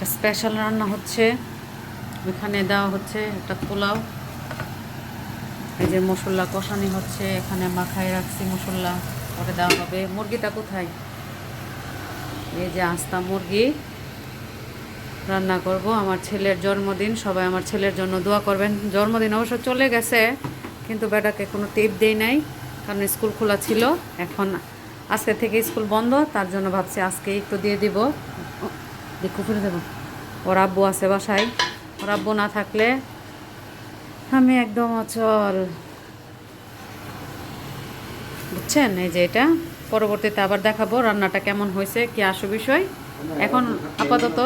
একটা স্পেশাল রান্না হচ্ছে। এখানে দেওয়া হচ্ছে একটা পোলাও। এই যে মশলা কষানি হচ্ছে, এখানে মাখায় রাখছি মশলা, পরে দেওয়া হবে। মুরগিটা কোথায়? এই যে আস্তা মুরগি। রান্না করব। আমার ছেলের জন্মদিন, সবাই আমার ছেলের জন্য দোয়া করবেন। জন্মদিন অবশ্য চলে গেছে, কিন্তু বেটাকে কোনো টিপ দেই নাই, কারণ স্কুল খোলা ছিল। এখন আজকে থেকে স্কুল বন্ধ, তার জন্য ভাবছি আজকে একটু দিয়ে দিব। দেখো ফিরে দেবো ওর আব্বু আছে বাসায়। ওর আব্বু না থাকলে আমি একদম অচল। বুঝছেন? এই যে এটা। পরবর্তীতে আবার দেখাবো রান্নাটা কেমন হয়েছে, কি আসো বিষয়। এখন আপাতত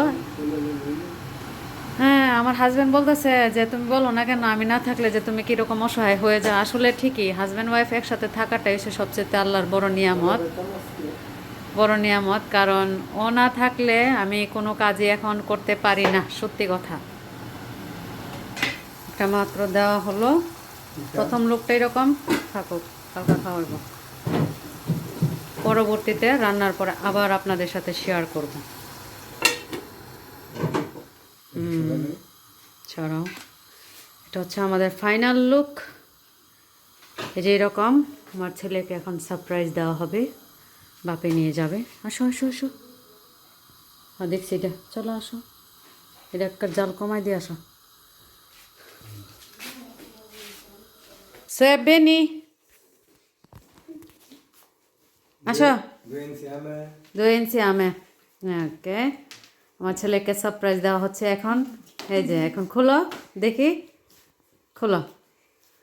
হ্যাঁ আমার হাজব্যান্ড বলতেছে যে, তুমি বলো না কেন, আমি না থাকলে যে তুমি কীরকম অসহায় হয়ে যাও আসলে ঠিকই হাজব্যান্ড ওয়াইফ একসাথে থাকাটাই সে সবচেয়ে আল্লাহর বড় নিয়ামত। বড় নিয়ামত কারণ ও না থাকলে আমি কোনো কাজই এখন করতে পারি না সত্যি কথা। একটা মাত্র দেওয়া হলো। প্রথম লোকটা এরকম থাকুক হালকা খাওয়াব পরবর্তীতে রান্নার পরে আবার আপনাদের সাথে শেয়ার করব। ছাড়াও। এটা হচ্ছে আমাদের ফাইনাল লুক এই যে এরকম আমার ছেলেকে এখন সারপ্রাইজ দেওয়া হবে। বাপে নিয়ে যাবে। আসো আসো আসো। হ্যাঁ দেখছি এটা। চলো, আসো। এটা একটা জাল কমাই দিয়ে আসো। সে বেনি আসো। দুই ইঞ্চি আমে। ওকে। আমার ছেলেকে সারপ্রাইজ দেওয়া হচ্ছে এখন। এই যে, এখন খুলো। দেখি। খুলো।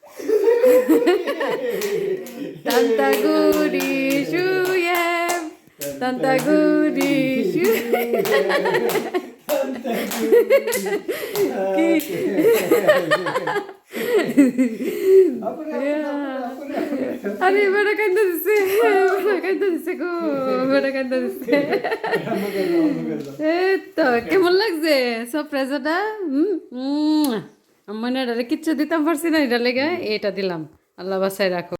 shuyem Tantaguri আরে বেড়া কান্দা দিছে বেড়া কান্দা দিছে গো বেড়া কান্দা দিছে এই তো কেমন লাগছে সারপ্রাইজটা হুম মানে কিচ্ছু দিতাম পারছি না এটা লেগে এটা দিলাম আল্লাহ বাসায় রাখো